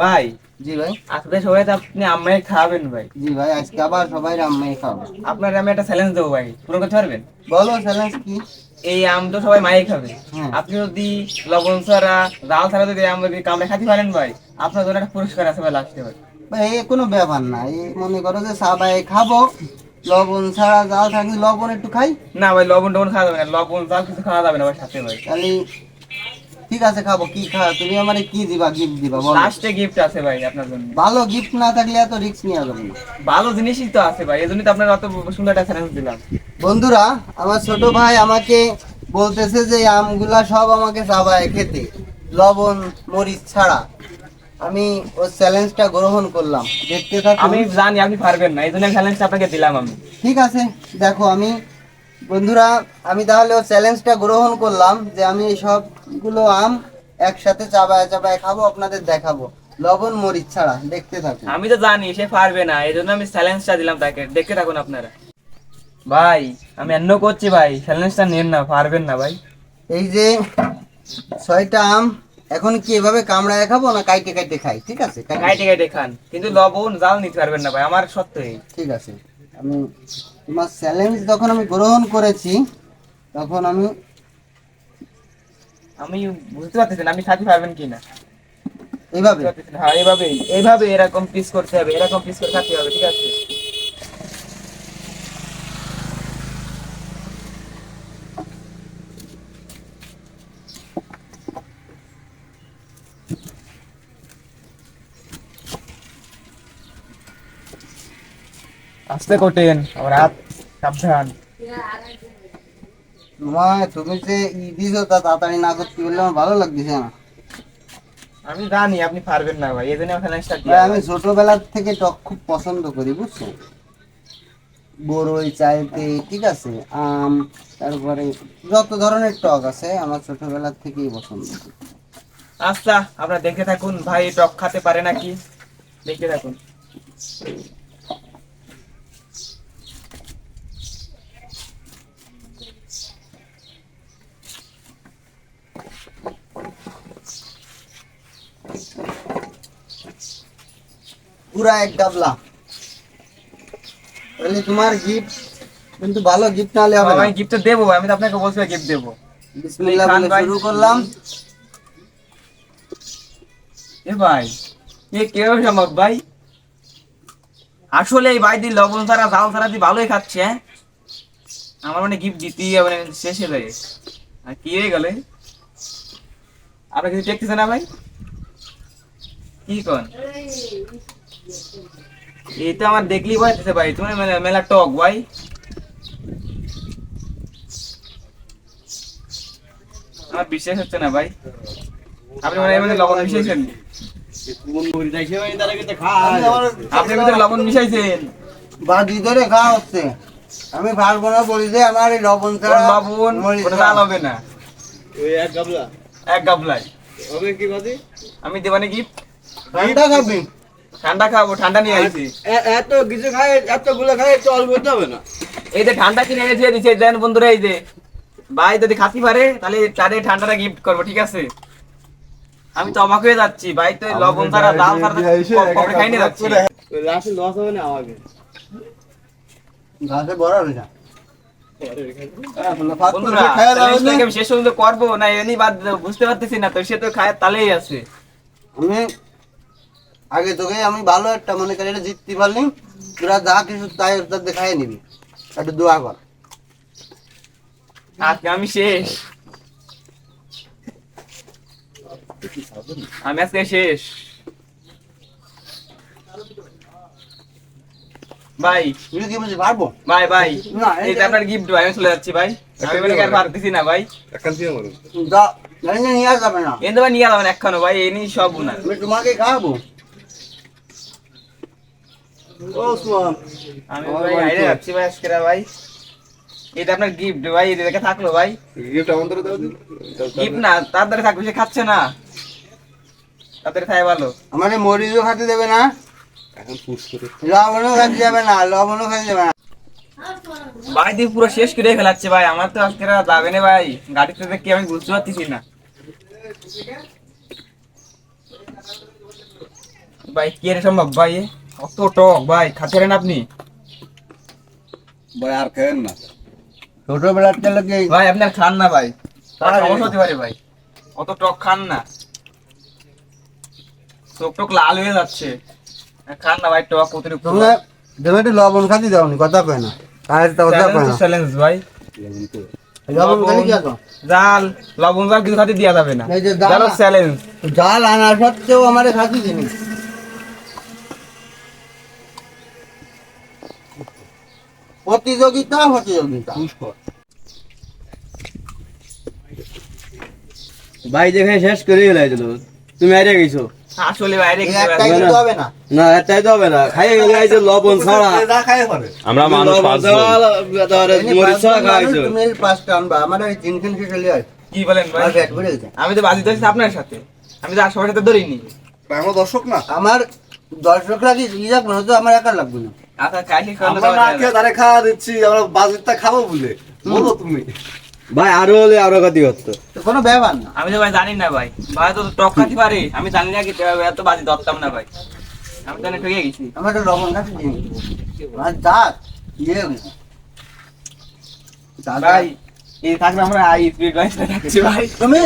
ভাই জি ভাই। আজকে সবাই তো আপনি আমরাই খাওয়াবেন ভাই। জি ভাই আজকে আবার সবাই রাম্মাই খাব। আপনার আমি একটা চ্যালেঞ্জ দেবো ভাই পূরণ করতে পারবেন? বলো চ্যালেঞ্জ কি? এই আম তো সবাই মাই খাবে। হ্যাঁ। আপনি যদি লবণ ছাড়া জাল ছাড়া যদি আম যদি কামড়ে খাতে পারেন ভাই আপনার জন্য একটা পুরস্কার আছে ভাই লাস্টে ভাই। ভাই এই কোনো ব্যাপার না। এই মনে করো যে সবাই খাব লবণ ছাড়া জাল থাকলে লবণ একটু খাই। না ভাই লবণ টবণ খাওয়া যাবে না। লবণ জাল কিছু খাওয়া যাবে না ভাই সাথে ভাই। তাহলে ঠিক আছে খাব। কি খা তুমি আমারে কি দিবা গিফট দিবা বলো। লাস্টে গিফট আছে ভাই আপনার জন্য। ভালো গিফট না থাকলে এত রিস্ক নিয়ে যাবে না ভালো জিনিসই তো আছে ভাই এই জন্যই তো আপনার অত সুন্দর একটা চ্যালেঞ্জ দিলাম। বন্ধুরা আমার ছোট ভাই আমাকে বলতেছে যে আমগুলা সব আমাকে চাবায় খেতে লবণ মরিচ ছাড়া। আমি ওই চ্যালেঞ্জটা গ্রহণ করলাম। দেখতে থাকুন। আমি জানি আপনি পারবেন না এই জন্য চ্যালেঞ্জটা আপনাকে দিলাম আমি। ঠিক আছে দেখো আমি বন্ধুরা আমি তাহলে ওই চ্যালেঞ্জটা গ্রহণ করলাম যে আমি এই সবগুলো আম একসাথে চাবায় চাবায় খাব আপনাদের দেখাবো। লবণ মরিচ ছাড়া দেখতে থাকুন। আমি তো জানি সে পারবে না এই জন্য আমি চ্যালেঞ্জটা দিলাম তাকে। দেখতে থাকুন আপনারা। ভাই আমি অন্য করছি ভাই চ্যালেঞ্জটা নেন না পারবেন না ভাই। এই যে ছয়টা আম এখন কি এভাবে কামড়ায় খাব না কাইটে কাইটে খাই? ঠিক আছে কাইটে- কাইটে কাইটে খান। কিন্তু লবণ জাল নিতে পারবেন না ভাই আমার সত্যি ঠিক আছে আমি তোমার চ্যালেঞ্জ যখন আমি গ্রহণ করেছি তখন আমি আমি বুঝতে পারতেছি না আমি খাতে পারবেন কি না এইভাবে। হ্যাঁ এইভাবে এইভাবে এরকম পিস করতে হবে এরকম পিস করে থাকতে হবে ঠিক আছে আস্তে কোটেন আমার হাত সাবধান। তোমার তুমি যে ই দিছো তা তাড়াতাড়ি না করতে বললে আমার ভালো লাগতেছে না। আমি জানি আপনি পারবেন না ভাই এই জন্য চ্যালেঞ্জটা ভাই, আমি ছোটবেলা থেকে টক খুব পছন্দ করি বুঝছ? বড়ই চাইতে ঠিক আছে আম তারপরে যত ধরনের টক আছে আমার ছোটবেলা থেকেই পছন্দ। আচ্ছা আপনারা দেখে থাকুন ভাই টক খেতে পারে নাকি? দেখে থাকুন। পুরা এক ডাবলা তাহলে তোমার গিফট কিন্তু ভালো গিফট না হলে হবে না। আমি গিফট দেবো আমি তো আপনাকে বলছি গিফট দেবো। বিসমিল্লাহ বলে। শুরু করলাম। এ ভাই এ কেউ সম্ভব ভাই? আসলে এই ভাই দি লবণ ছাড়া জাল ছাড়া দি ভালোই খাচ্ছে হ্যাঁ? আমার মানে গিফট দিতেই হবে, শেষ হয়ে যায় আর কি হয়ে গেলে? আপনার কিছু দেখতেছে না ভাই? কি কন? এই তো আমার দেখলি ভয় দিতে ভাই তুমি মেলা- টক ভাই। আমার বিশ্বাস হচ্ছে না ভাই। আপনি মানে এর মধ্যে লবণ মিশাইছেন? আপনি ভিতরে লবণ মিশাইছেন? বাদি ধরে খাওয়া হচ্ছে। আমি পারব না বলি যে আমার এই লবণ ছাড়া লবণ মরিচ কোন ছাড়া। জাল হবে না? এক গাবলাই আমি দেবানি গিফট। ঠান্ডা খাবি? ঠান্ডা খাব ঠান্ডা নিয়ে আইছি। এত কিছু খাই এতগুলো খাই অল্প হতে হবে না। এই যে ঠান্ডা কিনে এনেছি দিছে দেন বন্ধুরা এই যে। ভাই যদি খাতি পারে তাহলে তারে ঠান্ডাটা গিফট করব ঠিক আছে? আমি তো অবাক হয়ে যাচ্ছি ভাই তো লবণ ছাড়া ডাল ছাড়া কবে খাইনি যাচ্ছি। গাছে বড় হবে না। বন্ধুরা চ্যালেঞ্জটাকে আমি শেষ পর্যন্ত করব? না এমনি বাদ বুঝতে পারতেছি না তো সে তো খায় তালেই আছে। আমি আগে তোকে আমি ভালো একটা মনে করি এটা জিততে পারলি। তোরা যা কিছু তাই ওর দেখাই নিবি। একটু দোয়া কর। আজকে আমি শেষ। আমি আজকে শেষ। ভাই। তুই কি বলছিস পারব? ভাই ভাই। না, যে- আপনার গিফট ভাই আমি চলে যাচ্ছি ভাই। আমি করি আর পারতেছি না ভাই। যা জানি না নিয়ে আসা যাবে না। এনে ভাই নিয়ে না একখানো ভাই এই নিয়ে সব না আমি তোমাকে খাওয়াবো। আমি ভাই বাড়ি বাইরে ভাই আজকে ভাই। এটা আপনার গিফট ভাই এটা দেখে থাকল ভাই। গিফট না তাড়াতাড়ি থাকবে সে খাচ্ছে না। খাই ভালো। আমার মরিচও খাতে দেবে না। লবণও খাতে যাবে না লবণও খাতে যাবে না। ভাই দিয়ে পুরো শেষ করে ফেলাচ্ছে ভাই। আমার তো আজকে যাবে না ভাই। গাড়িতে দেখে আমি বুঝতে পারতেছি না। ভাই কি এর সম্ভব ভাই? অত টক ভাই খাচ্ছেন আপনি? ভাই আর খেয়েন না। ছোটবেলার তেলে কি ভাই আপনার খান না ভাই। সমস্যা হতে পারে ভাই। অত টক খান না। চোখ টোক লাল হয়ে যাচ্ছে। খান না ভাই টক অতিরিক্ত। তোমরা লবণ খাতি দাওনি কথা কয় না। কাজ তো কথা কয় না। চ্যালেঞ্জ ভাই। লবণ খালি কি আছে জাল লবণ জাল কিছু খাতে যাবে না। এই যে জাল জাল চ্যালেঞ্জ জাল আনা সত্ত্বেও আমার খাতি জিনিস প্রতিযোগিতা প্রতিযোগিতা। ভাই দেখে শেষ করে গেছিল তুমি আইরে গেছো? আমরা মানুষ কি বলেন আমি তো বাজি ধরেছি আপনার সাথে। আমি তো আর সবার সাথে ধরিনি। আমরা দর্শক না? আমার দর্শকরা কি ই যাক না তো আমার একা লাগবে না। খাইলে আমরা না খেয়ে তারে খাওয়া দিচ্ছি আমরা বাজিরটা খাব বলে। বলো তুমি। ভাই আরও হলে আরও গতি করতো কোনো ব্যাপার না। আমি তো ভাই জানি না ভাই। ভাই তো টক খাতে পারে। আমি জানি না কি এত বাজি ধরতাম না ভাই। আমি তো ঠকে গেছি। আমার একটা লবণ জিনিস আর দাঁত। ইয়ে ভাই এই থাকলে আমরা আই স্পিড ভাই থাকছি ভাই। তুমি?